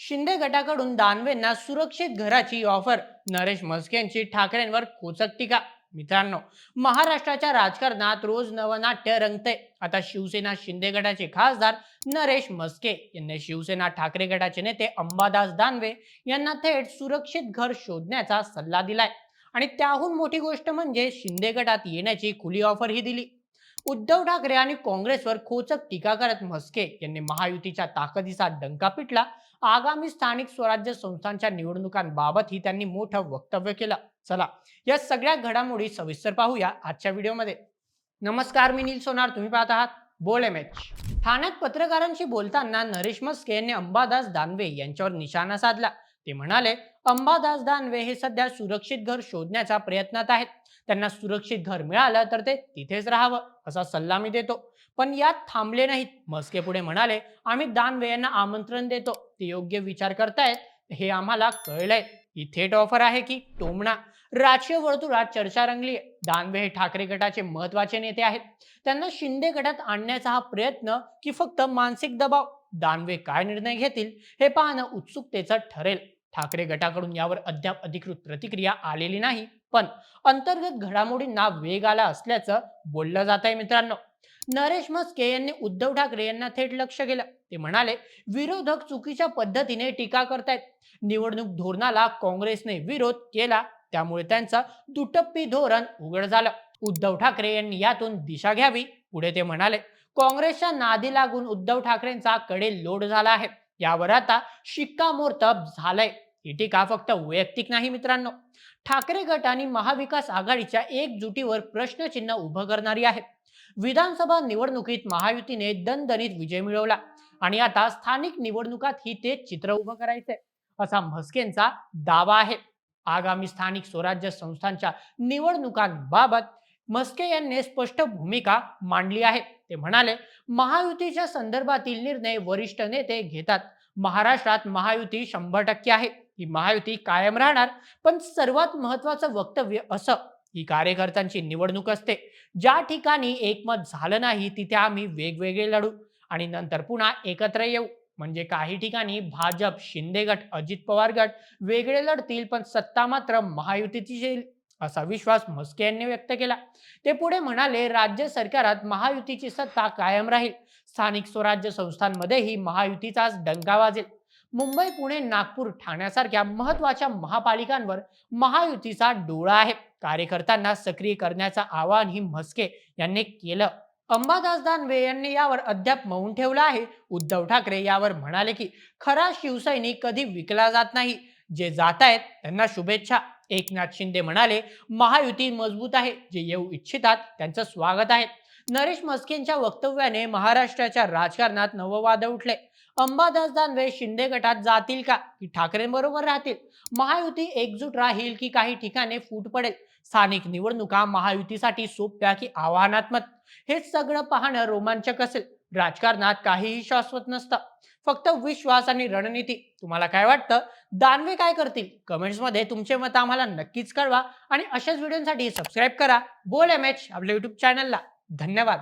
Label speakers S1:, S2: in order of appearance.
S1: शिंदे गटाकडून दानवेंना सुरक्षित घराची ऑफर नरेश म्हस्केंची ठाकरेंवर खोचक टीका. मित्रांनो महाराष्ट्राच्या राजकारणात रोज नवनाट्य रंगते आता शिवसेना शिंदे गटाचे खासदार नरेश म्हस्के यांनी शिवसेना ठाकरे गटाचे नेते अंबादास दानवे यांना थेट सुरक्षित घर शोधण्याचा सल्ला दिलाय. आणि त्याहून मोठी गोष्ट म्हणजे शिंदे गटात येण्याची खुली ऑफर ही दिली. उद्धव ठाकरे आणि काँग्रेसवर खोचक टीका करत म्हस्के यांनी महायुतीच्या ताकदीचा डंका पिटला. आगामी स्थानिक स्वराज्य संस्थांच्या निवडणुकांबाबतही त्यांनी मोठं वक्तव्य केलं. चला या सगळ्या घडामोडी सविस्तर पाहूया आजच्या व्हिडिओमध्ये. नमस्कार मी नील सोनार. तुम्ही पाहत आहात बोल एम एच. ठाण्यात पत्रकारांशी बोलताना नरेश मस्के यांनी अंबादास दानवे यांच्यावर निशाणा साधला. ते म्हणाले अंबादास दानवे हे सध्या सुरक्षित घर शोधण्याच्या प्रयत्नात आहेत. त्यांना सुरक्षित घर मिळालं तर ते तिथेच राहावं असा सल्ला मी देतो. पण यात थांबले नाहीत. मस्के पुढे म्हणाले आम्ही दानवे यांना आमंत्रण देतो. ते योग्य विचार करतायत. हे आम्हाला कळलंय. ही थेट ऑफर आहे की टोमणा. राजकीय वर्तुळात चर्चा रंगली दानवे हे ठाकरे गटाचे महत्त्वाचे नेते आहेत. त्यांना शिंदे गटात आणण्याचा हा प्रयत्न की फक्त मानसिक दबाव. दानवे काय निर्णय घेतील हे पाहणं उत्सुकतेचं ठरेल. ठाकरे गटाकडून यावर अद्याप अधिकृत प्रतिक्रिया आलेली नाही. पण अंतर्गत घडामोडींना वेग आला असल्याचं बोललं जात आहे मित्रांनो. नरेश मस्के यांनी उद्धव ठाकरे यांना थेट लक्ष केलं. ते म्हणाले विरोधक चुकीच्या पद्धतीने टीका करतायत. निवडणूक धोरणाला काँग्रेसने विरोध केला. त्यामुळे त्यांचं दुटप्पी धोरण उघड झालं. उद्धव ठाकरे यांनी यातून दिशा घ्यावी. पुढे ते म्हणाले काँग्रेसच्या नादी लागून उद्धव ठाकरेंचा कडे लोड झाला आहे. यावर आता शिक्कामोर्तब झालंय. ही टीका फक्त वैयक्तिक नाही मित्रांनो. ठाकरे गट आणि महाविकास आघाडीच्या एकजुटीवर प्रश्नचिन्ह उभं करणारी आहे विधानसभा निवडणुकीत महायुतीने दणदणीत विजय मिळवला आणि आता स्थानिक निवडणुकात ही ते चित्र उभं करायचंय. असा म्हस्केंचा दावा आहे. आगामी स्थानिक स्वराज्य संस्थांच्या निवडणुकांबाबत मस्के यांनी स्पष्ट भूमिका मांडली आहे. ते म्हणाले महायुतीच्या संदर्भातील निर्णय वरिष्ठ नेते घेतात. महाराष्ट्रात महायुती शंभर टक्के आहे. ही महायुती कायम राहणार पण सर्वात महत्वाचं वक्तव्य असं. ही कार्यकर्त्यांची निवडणूक असते. ज्या ठिकाणी एकमत झालं नाही तिथे आम्ही वेगवेगळे लढू. आणि नंतर पुन्हा एकत्र येऊ. म्हणजे काही ठिकाणी भाजप शिंदे गट अजित पवार गट वेगळे लढतील पण सत्ता मात्र महायुतीची असा विश्वास म्हस्के यांनी व्यक्त केला. ते पुढे म्हणाले राज्य सरकारात महायुतीची सत्ता कायम राहील. स्थानिक स्वराज्य संस्थांमध्येही महायुतीचाच डंका वाजेल. मुंबई पुणे नागपूर ठाण्यासारख्या महत्त्वाच्या महापालिकांवर महायुतीचा डोळा आहे. कार्यकर्त्यांना सक्रिय करण्याचं आवाहनही म्हस्के यांनी केलं. अंबादास दानवे यांनी यावर अद्याप मौन ठेवलं आहे. उद्धव ठाकरे यावर म्हणाले की खरा शिवसैनिक कधी विकला जात नाही. जे जात आहेत त्यांना शुभेच्छा. एकनाथ शिंदे म्हणाले महायुती मजबूत आहे जे येऊ इच्छितात त्यांचं स्वागत आहे. नरेश मस्केंच्या वक्तव्याने महाराष्ट्राच्या राजकारणात नववाद उठले. अंबादास दानवे शिंदे गटात जातील का? की ठाकरेंबरोबर राहतील? महायुती एकजूट राहील की काही ठिकाणी फूट पडेल? स्थानिक निवडणुका महायुतीसाठी सोप्या की आव्हानात्मक? हे सगळं पाहणं रोमांचक असेल. राजकारणात काहीही शाश्वत नसतं. फक्त विश्वास आणि रणनीती. तुम्हाला काय वाटतं? दानवे काय करतील? कमेंट्समध्ये तुमचे मत आम्हाला नक्कीच कळवा आणि अशाच व्हिडिओसाठी सबस्क्राईब करा. बोल एम एच आपल्या युट्यूब चॅनलला धन्यवाद.